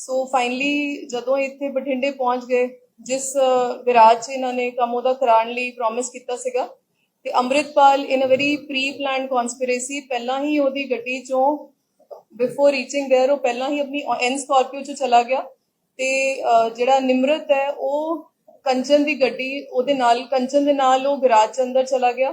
so finally ਜਦੋਂ ਇੱਥੇ ਬਠਿੰਡੇ ਪਹੁੰਚ ਗਏ ਜਿਸ ਵਿਰਾਜ 'ਚ ਇਹਨਾਂ ਨੇ ਕੰਮ ਉਹਦਾ ਕਰਾਉਣ ਲਈ ਪ੍ਰੋਮਿਸ ਕੀਤਾ ਸੀਗਾ ਤੇ Amritpal in a very pre planned conspiracy ਪਹਿਲਾਂ ਹੀ ਉਹਦੀ ਗੱਡੀ 'ਚੋਂ ਬਿਫੋਰ ਰੀਚਿੰਗ देयर ਉਹ ਪਹਿਲਾਂ ਹੀ ਆਪਣੀ ਐਨ ਸਕਾਰਪੀਓ 'ਚ ਚਲਾ ਗਿਆ ਤੇ ਅ, ਜਿਹੜਾ ਨਿਮਰਤ ਹੈ ਉਹ ਕੰਚਨ ਦੀ ਗੱਡੀ ਉਹਦੇ ਨਾਲ ਕੰਚਨ ਦੇ ਨਾਲ ਉਹ ਗਰਾਜ ਚ ਅੰਦਰ ਚਲਾ ਗਿਆ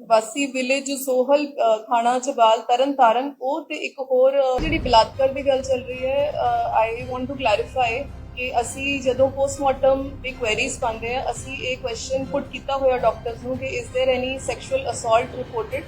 ਵਾਸੀ ਵਿਲੇਜ ਸੋਹਲ ਅਹ, ਥਾਣਾ ਚਬਾਲ ਤਰਨ ਤਾਰਨ ਉਹ ਤੇ ਇੱਕ ਹੋਰ ਅਹ, ਜਿਹੜੀ ਬਲਾਤਕਾਰ ਦੀ ਗੱਲ ਚੱਲ ਰਹੀ ਹੈ ਆਈ ਵਾਂਟ ਟੂ ਕਲੈਰੀਫਾਈ ਕਿ ਅਸੀਂ ਜਦੋਂ ਪੋਸਟਮਾਰਟਮ ਦੀ ਕੁਐਰੀਜ਼ ਪਾਉਂਦੇ ਆ ਅਸੀਂ ਇਹ ਕੁਐਸਚਨ ਪੁੱਟ ਕੀਤਾ ਹੋਇਆ ਡਾਕਟਰਸ ਨੂੰ ਕਿ is there any sexual assault reported